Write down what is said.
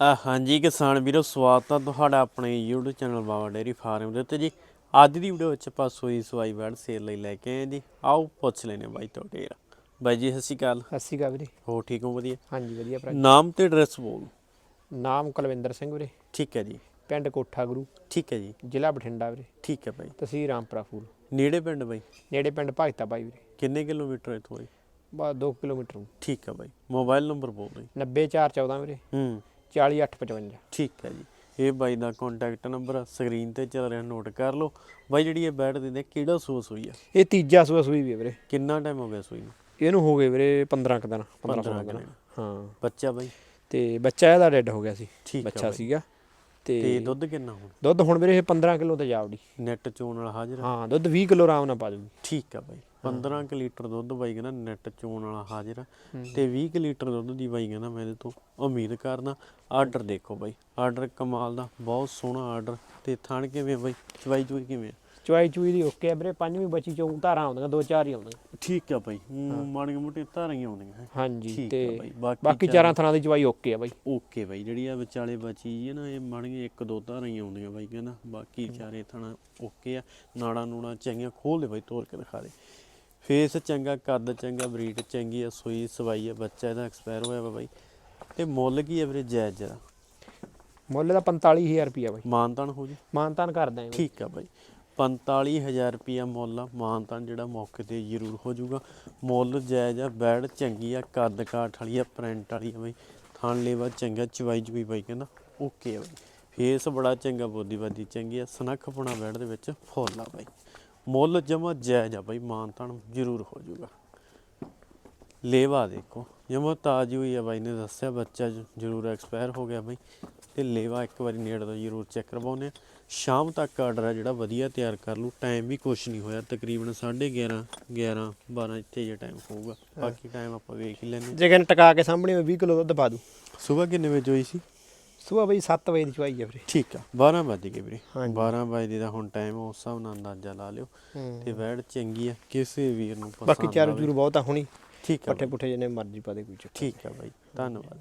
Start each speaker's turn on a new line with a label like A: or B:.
A: ਆ ਹਾਂਜੀ ਕਿਸਾਨ ਵੀਰੋ ਸਵਾਗਤ ਹੈ ਤੁਹਾਡਾ ਆਪਣੇ YouTube channel Baba dairy farm ਦੇ ਉੱਤੇ ਜੀ। ਅੱਜ ਦੀ ਵੀਡੀਓ ਵਿੱਚ ਆਪਾਂ ਸੋਈ ਸਵਾਈ ਬੈਡ ਸੇਲ ਲਈ ਲੈ ਕੇ ਆਏ ਜੀ। ਆਓ ਪੁੱਛ ਲੈਨੇ ਬਾਈ ਤੁਹਾਡੇ ਯਾਰ ਬਾਈ ਜੀ ਸਤਿ ਸ਼੍ਰੀ ਅਕਾਲ।
B: ਸਤਿ ਸ਼੍ਰੀ ਅਕਾਲ ਵੀਰੇ।
A: ਹੋ ਠੀਕ ਹੋ? ਵਧੀਆ।
B: ਹਾਂਜੀ ਵਧੀਆ ਭਰਾ
A: ਨਾਮ ਤੇ ਐਡਰੈਸ ਬੋਲ।
B: ਨਾਮ ਕੁਲਵਿੰਦਰ ਸਿੰਘ ਵੀਰੇ।
A: ਠੀਕ ਹੈ ਜੀ।
B: ਪਿੰਡ ਕੋਠਾ ਗੁਰੂ।
A: ਠੀਕ ਹੈ ਜੀ।
B: ਜ਼ਿਲ੍ਹਾ ਬਠਿੰਡਾ ਵੀਰੇ।
A: ਠੀਕ ਹੈ ਬਾਈ।
B: ਤਹਿਸੀਲ ਰਾਮਪੁਰਾ ਫੂਲ।
A: ਨੇੜੇ ਪਿੰਡ ਬਾਈ?
B: ਨੇੜੇ ਪਿੰਡ ਭਗਤਾ ਬਾਈ ਵੀਰੇ।
A: ਕਿੰਨੇ ਕਿਲੋਮੀਟਰ ਹੈ ਇੱਥੋਂ ਬਾਈ?
B: ਬਾ 2 ਕਿਲੋਮੀਟਰ।
A: ਠੀਕ ਹੈ ਬਾਈ। ਮੋਬਾਈਲ ਨੰਬਰ ਬੋਲ ਬਾਈ।
B: 90414 ਵੀਰੇ।
A: ਹੂੰ।
B: 40855
A: ਠੀਕ ਹੈ ਜੀ। ਇਹ ਬਾਈ ਦਾ ਕੰਟੈਕਟ ਨੰਬਰ ਸਕਰੀਨ ਤੇ ਚੱਲ ਰਿਹਾ ਨੋਟ ਕਰ ਲਓ। ਬਾਈ ਜਿਹੜੀ ਇਹ ਬੈਡ ਦਿੰਦੇ ਕਿਹੜਾ ਸੋਸ ਹੋਈ ਆ?
B: ਇਹ ਤੀਜਾ ਸੂਆ ਸੂਈ ਵੀ ਵੀਰੇ।
A: ਕਿੰਨਾ ਟਾਈਮ ਹੋ ਗਿਆ ਸੂਈ ਨੂੰ?
B: ਇਹਨੂੰ ਹੋ ਗਏ ਵੀਰੇ 15 ਕੁ ਦਿਨ 15
A: 15
B: 16 ਦਿਨ। ਹਾਂ।
A: ਬੱਚਾ ਬਾਈ?
B: ਤੇ ਬੱਚਾ ਇਹਦਾ ਡੈਡ ਹੋ ਗਿਆ ਸੀ। ਬੱਚਾ। ਸੀਗਾ।
A: ਤੇ
B: ਤੇ
A: ਦੁੱਧ ਕਿੰਨਾ ਹੁਣ?
B: ਦੁੱਧ ਹੁਣ ਵੀਰੇ ਇਹ 15 ਕਿਲੋ ਤੇ ਜਾਵੜੀ
A: ਨੈਟ ਚੋਣ ਵਾਲਾ ਹਾਜ਼ਰ?
B: ਹਾਂ ਦੁੱਧ 20 ਕਿਲੋ ਆਰਾਮ ਨਾਲ ਪਾ ਦੂਗੀ
A: ਠੀਕ ਆ ਬਾਈ। 15 ਕੁ ਲੀਟਰ ਦੁੱਧ ਬਾਈ ਕਹਿੰਦਾ ਨੈਟ ਚੋਣ ਵਾਲਾ ਹਾਜ਼ਰ ਆ। ਤੇ 20 ਕੁ ਲੀਟਰ ਦੁੱਧ ਦੀ ਬਾਈ ਕਹਿੰਦਾ ਮੈਂ ਇਹਦੇ ਤੋਂ ਉਮੀਦ ਕਰਦਾ। ਆਰਡਰ ਦੇਖੋ ਬਾਈ। ਆਰਡਰ ਕਮਾਲ ਦਾ ਬਹੁਤ ਸੋਹਣਾ ਆਰਡਰ। ਤੇ ਥਣ ਕਿਵੇਂ ਬਾਈ? ਚਵਾਈ ਚੂਈ ਕਿਵੇਂ?
B: ਚੁਆਈ ਚੂਈ ਦੀ ਓਕੇ ਆ ਵੀਰੇ ਪੰਜਵੀਂ ਬੱਚੀ ਚੋਂ ਧਾਰਾਂ ਆਉਂਦੀਆਂ ਦੋ ਚਾਰ ਹੀ ਆਉਂਦੀਆਂ।
A: ਠੀਕ ਆ ਬਾਈ। ਮਾੜੀਆਂ ਮੋਟੀਆਂ ਧਾਰਾਂ ਹੀ ਆਉਂਦੀਆਂ
B: ਹਾਂਜੀ ਤੇ
A: ਬਾਕੀ
B: ਚਾਰਾਂ ਥਾਂ ਦੀ ਚੁਆਈ ਓਕੇ ਆ ਬਾਈ।
A: ਓਕੇ ਬਾਈ। ਜਿਹੜੀ ਆ ਵਿਚਾਲੇ ਬਚੀ ਹੈ ਨਾ ਇਹ ਮਾੜੀਆਂ ਇੱਕ ਦੋ ਧਾਰਾਂ ਹੀ ਆਉਂਦੀਆਂ ਬਾਈ ਕਹਿੰਦਾ। ਬਾਕੀ ਚਾਰੇ ਥਣਾ ਓਕੇ ਆ। ਨਾੜਾ ਨੂੜਾ ਚੰਗੀਆਂ ਖੋਲ ਦੇ ਬਾਈ ਤੋੜ ਕੇ ਦਿਖਾ ਦੇ। ਫੇਸ ਚੰਗਾ ਕੱਦ ਚੰਗਾ ਬਰੀਡ ਚੰਗੀ ਆ ਸੂਈ ਸਵਾਈ ਆ ਬੱਚਾ ਇਹਦਾ ਐਕਸਪਾਇਰ ਹੋਇਆ ਵਾ ਬਾਈ। ਤੇ ਮੁੱਲ ਕੀ ਆ ਵੀਰੇ ਜਾਇਜ਼ ਜਰਾ
B: ਮੁੱਲ ਦਾ 45000 ਰੁਪਿਆ ਬਾਈ।
A: ਮਾਨਤਾਨ ਹੋ ਜੀ?
B: ਮਾਨਤਾਨ ਕਰਦਾ ਹੈ
A: ਠੀਕ ਆ ਬਾਈ। 45000 ਰੁਪਿਆ ਮੁੱਲ ਆ ਮਾਨਤਾਨ ਜਿਹੜਾ ਮੌਕੇ ਤੇ ਜ਼ਰੂਰ ਹੋ ਜਾਊਗਾ। ਮੁੱਲ ਜਾਇਜ਼ ਆ ਬੈਡ ਚੰਗੀ ਆ ਕੱਦ ਕਾਠ ਵਾਲੀ ਆ ਪ੍ਰਿੰਟ ਵਾਲੀ ਆ ਬਾਈ। ਥਣ ਲੇਵਾ ਚੰਗਾ ਚਵਾਈ ਚੁਈ ਬਾਈ ਕਹਿੰਦਾ ਓਕੇ ਆ ਬਾਈ। ਫੇਸ ਬੜਾ ਚੰਗਾ ਬੋਦੀ ਬਾਦੀ ਚੰਗੀ ਆ ਸਨੱਖ ਪਣਾ ਬੈਡ ਦੇ ਵਿੱਚ ਫੁੱਲ ਆ ਬਾਈ। ਮੁੱਲ ਜਮਾ ਜਾਇਜ਼ ਆ ਬਾਈ ਮਾਨਤਾਨ ਜ਼ਰੂਰ ਹੋ ਜਾਊਗਾ। ਲੇਵਾ ਦੇਖੋ ਜਮਾ ਤਾਜ਼ੀ ਹੋਈ ਆ ਬਾਈ ਨੇ ਦੱਸਿਆ ਬੱਚਾ ਜ਼ਰੂਰ ਐਕਸਪਾਇਰ ਹੋ ਗਿਆ ਬਾਈ। ਤੇ ਲੇਵਾ ਇੱਕ ਵਾਰੀ ਨੇੜੇ ਤੋਂ ਜ਼ਰੂਰ ਚੈੱਕ ਕਰਵਾਉਨੇ ਸ਼ਾਮ ਤੱਕ ਆਰਡਰ ਆ ਜਿਹੜਾ ਵਧੀਆ ਤਿਆਰ ਕਰ ਲੂ ਟਾਈਮ ਵੀ ਕੁਛ ਨਹੀਂ ਹੋਇਆ ਤਕਰੀਬਨ 11:30 11 12 ਇੱਥੇ ਜੇ ਟਾਈਮ ਹੋਊਗਾ। ਬਾਕੀ ਟਾਈਮ ਆਪਾਂ ਵੇਖ ਹੀ ਲੈਨੇ
B: ਜੇ ਕਿਨ ਟਕਾ ਕੇ ਸਾਹਮਣੇ 20 ਕਿਲੋ ਦੁੱਧ ਪਾ ਦੂ
A: ਸਵੇਰ ਕਿੰਨੇ ਵਜੇ ਹੋਈ ਸੀ?
B: ਸਵੇਰ ਬਈ 7 ਵਜੇ ਦੀ ਚੁਆਈ ਆ ਵੀਰੇ।
A: ਠੀਕ ਆ। 12 ਵਜੇ ਗਏ ਵੀਰੇ।
B: ਹਾਂਜੀ।
A: 12 ਵਜੇ ਦਾ ਹੁਣ ਟਾਈਮ ਉਸ ਹਿਸਾਬ ਨਾਲ ਅੰਦਾਜ਼ਾ ਲਾ ਲਿਓ। ਤੇ ਵੈੜ ਚੰਗੀ ਆ ਕਿਸੇ ਵੀਰ ਨੂੰ ਪਸੰਦ
B: ਬਾਕੀ ਚਾਰੂ। ਚੂਰੂ ਬਹੁਤ ਆ ਹੁਣੀ।
A: ਠੀਕ ਆ
B: ਪੱਠੇ ਪੁੱਠੇ ਜਿੰਨੇ ਮਰਜ਼ੀ ਪਾ ਦੇ ਕੋਈ ਚੱਕਰ
A: ਠੀਕ ਆ ਬਾਈ। ਧੰਨਵਾਦ।